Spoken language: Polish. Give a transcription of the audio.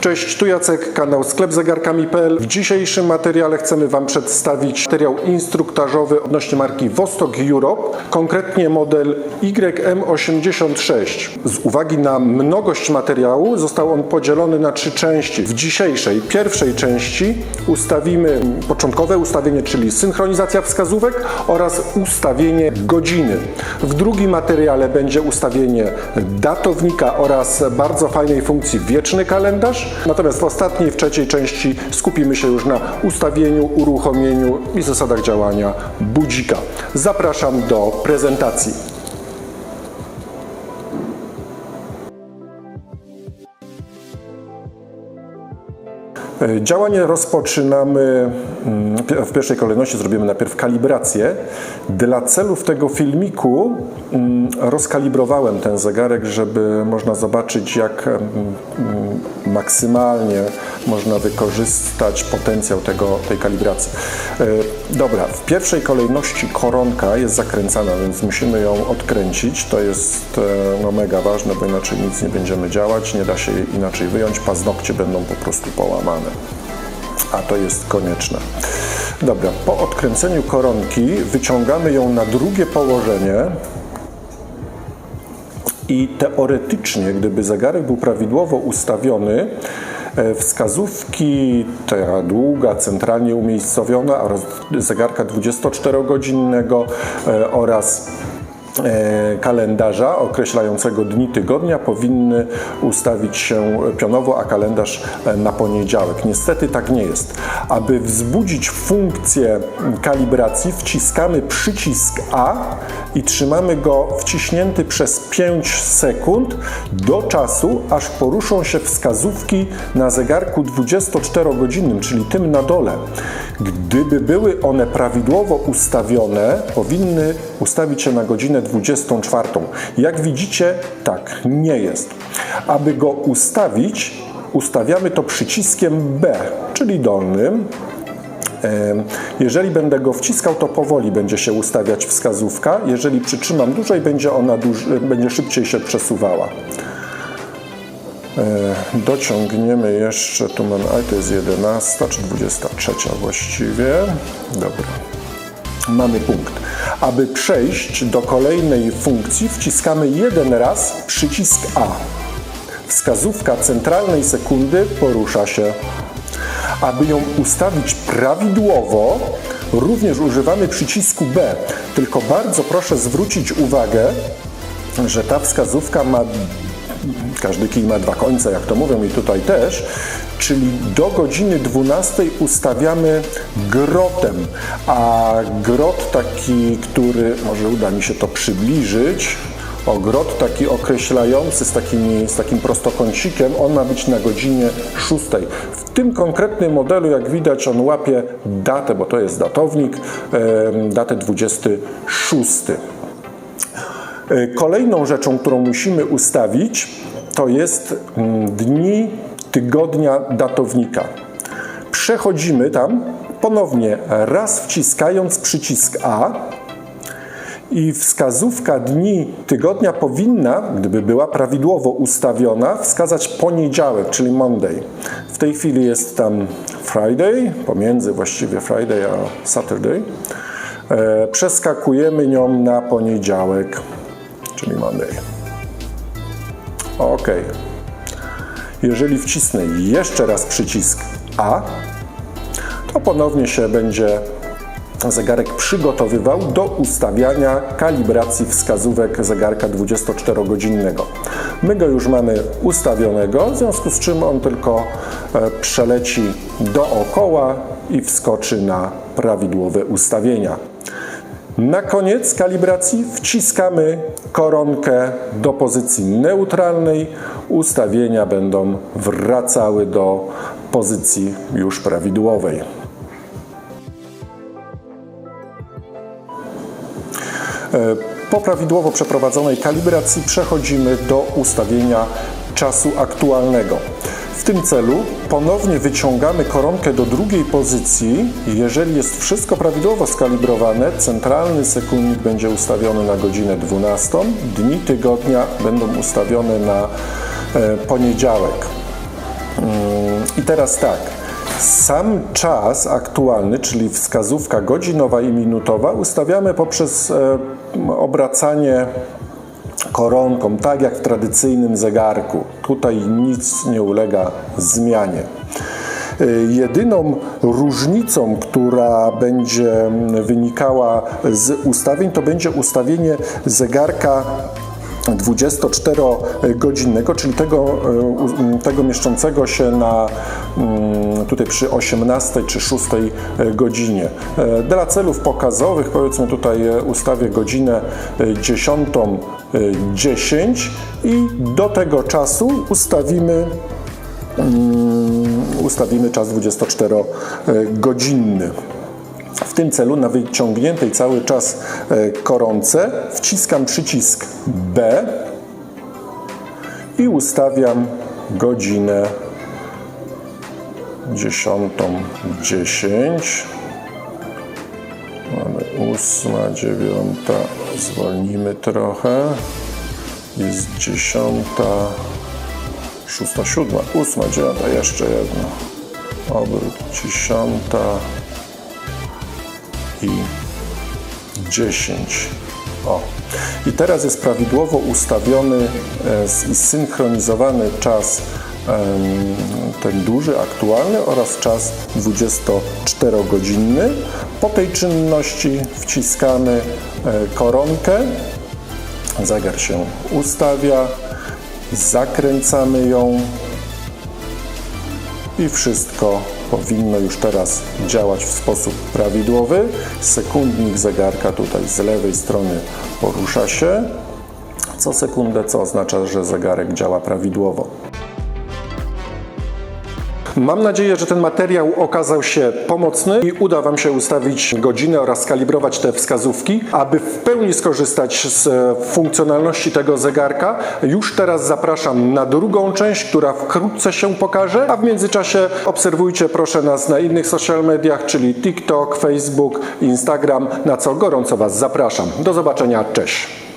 Cześć, tu Jacek, kanał sklep zegarkami.pl. W dzisiejszym materiale chcemy Wam przedstawić materiał instruktażowy odnośnie marki Vostok Europe, konkretnie model YM86. Z uwagi na mnogość materiału został on podzielony na trzy części. W dzisiejszej, pierwszej części ustawimy początkowe ustawienie, czyli synchronizacja wskazówek oraz ustawienie godziny. W drugim materiale będzie ustawienie datownika oraz bardzo fajnej funkcji wieczny kalendarz. Natomiast w ostatniej, w trzeciej części skupimy się już na ustawieniu, uruchomieniu i zasadach działania budzika. Zapraszam do prezentacji. Działanie rozpoczynamy mm, w pierwszej kolejności zrobimy najpierw kalibrację. Dla celów tego filmiku mm, rozkalibrowałem ten zegarek, żeby można zobaczyć jak mm, maksymalnie można wykorzystać potencjał tego, tej kalibracji. Dobra, w pierwszej kolejności koronka jest zakręcana, więc musimy ją odkręcić. To jest e, no, mega ważne, bo inaczej nic nie będziemy działać, nie da się jej inaczej wyjąć, paznokcie będą po prostu połamane a to jest konieczne. Dobra, po odkręceniu koronki wyciągamy ją na drugie położenie i teoretycznie, gdyby zegarek był prawidłowo ustawiony, wskazówki, ta długa, centralnie umiejscowiona zegarka 24-godzinnego e, oraz e, kalendarza określającego dni tygodnia powinny ustawić się pionowo, a kalendarz e, na poniedziałek. Niestety tak nie jest. Aby wzbudzić funkcję kalibracji, wciskamy przycisk A i trzymamy go wciśnięty przez 5 sekund do czasu, aż poruszą się wskazówki na zegarku 24-godzinnym, czyli tym na dole. Gdyby były one prawidłowo ustawione, powinny ustawić się na godzinę 24. Jak widzicie, tak nie jest. Aby go ustawić, ustawiamy to przyciskiem B, czyli dolnym. Jeżeli będę go wciskał, to powoli będzie się ustawiać wskazówka. Jeżeli przytrzymam dłużej, będzie ona będzie szybciej się przesuwała. E, Dociągniemy jeszcze, tu mamy, a to jest 11 czy 23 właściwie. Dobra. Mamy punkt. Aby przejść do kolejnej funkcji, wciskamy jeden raz przycisk A. Wskazówka centralnej sekundy porusza się. Aby ją ustawić prawidłowo, również używamy przycisku B. Tylko bardzo proszę zwrócić uwagę, że ta wskazówka ma każdy kij ma dwa końce, jak to mówią i tutaj też, czyli do godziny 12 ustawiamy grotem, a grot taki, który, może uda mi się to przybliżyć, o, grot taki określający z, takimi, z takim prostokącikiem, on ma być na godzinie 6. W tym konkretnym modelu, jak widać, on łapie datę, bo to jest datownik, datę 26. E, Kolejną rzeczą, którą musimy ustawić, to jest mm, dni tygodnia datownika. Przechodzimy tam ponownie raz wciskając przycisk A i wskazówka dni tygodnia powinna, gdyby była prawidłowo ustawiona, wskazać poniedziałek, czyli Monday. W tej chwili jest tam Friday, pomiędzy właściwie Friday a Saturday. E, Przeskakujemy nią na poniedziałek czyli Monday. OK. Jeżeli wcisnę jeszcze raz przycisk A, to ponownie się będzie zegarek przygotowywał do ustawiania kalibracji wskazówek zegarka 24-godzinnego. My go już mamy ustawionego, w związku z czym on tylko e, przeleci dookoła i wskoczy na prawidłowe ustawienia. Na koniec kalibracji wciskamy koronkę do pozycji neutralnej. Ustawienia będą wracały do pozycji już prawidłowej. E, Po prawidłowo przeprowadzonej kalibracji przechodzimy do ustawienia czasu aktualnego. W tym celu ponownie wyciągamy koronkę do drugiej pozycji. Jeżeli jest wszystko prawidłowo skalibrowane, centralny sekundnik będzie ustawiony na godzinę 12. Dni tygodnia będą ustawione na e, poniedziałek. Mm, I teraz tak, sam czas aktualny, czyli wskazówka godzinowa i minutowa, ustawiamy poprzez e, obracanie koronką, tak jak w tradycyjnym zegarku. Tutaj nic nie ulega zmianie. Y, Jedyną różnicą, która będzie wynikała z ustawień, to będzie ustawienie zegarka 24-godzinnego, czyli tego, u- tego mieszczącego się na tutaj przy 18 czy 6 godzinie. E, Dla celów pokazowych powiedzmy tutaj e, ustawię godzinę e, 10.10 i do tego czasu ustawimy ustawimy czas 24-godzinny. Tym celu na wyciągniętej cały czas e, koronce wciskam przycisk B i ustawiam godzinę 10.10. Mamy 8, 9, zwolnimy trochę. Jest 10, 6, 7, 8, 9, jeszcze jedno. Obrót 10 i 10. O. I teraz jest prawidłowo ustawiony e, i zsynchronizowany czas ten duży, aktualny oraz czas 24-godzinny. Po tej czynności wciskamy e, koronkę, zegar się ustawia, zakręcamy ją i wszystko powinno już teraz działać w sposób prawidłowy. Sekundnik zegarka tutaj z lewej strony porusza się co sekundę, co oznacza, że zegarek działa prawidłowo. Mam nadzieję, że ten materiał okazał się pomocny i uda Wam się ustawić godzinę oraz skalibrować te wskazówki, aby w pełni skorzystać z e, funkcjonalności tego zegarka. Już teraz zapraszam na drugą część, która wkrótce się pokaże, a w międzyczasie obserwujcie proszę nas na innych social mediach, czyli TikTok, Facebook, Instagram, na co gorąco Was zapraszam. Do zobaczenia, cześć!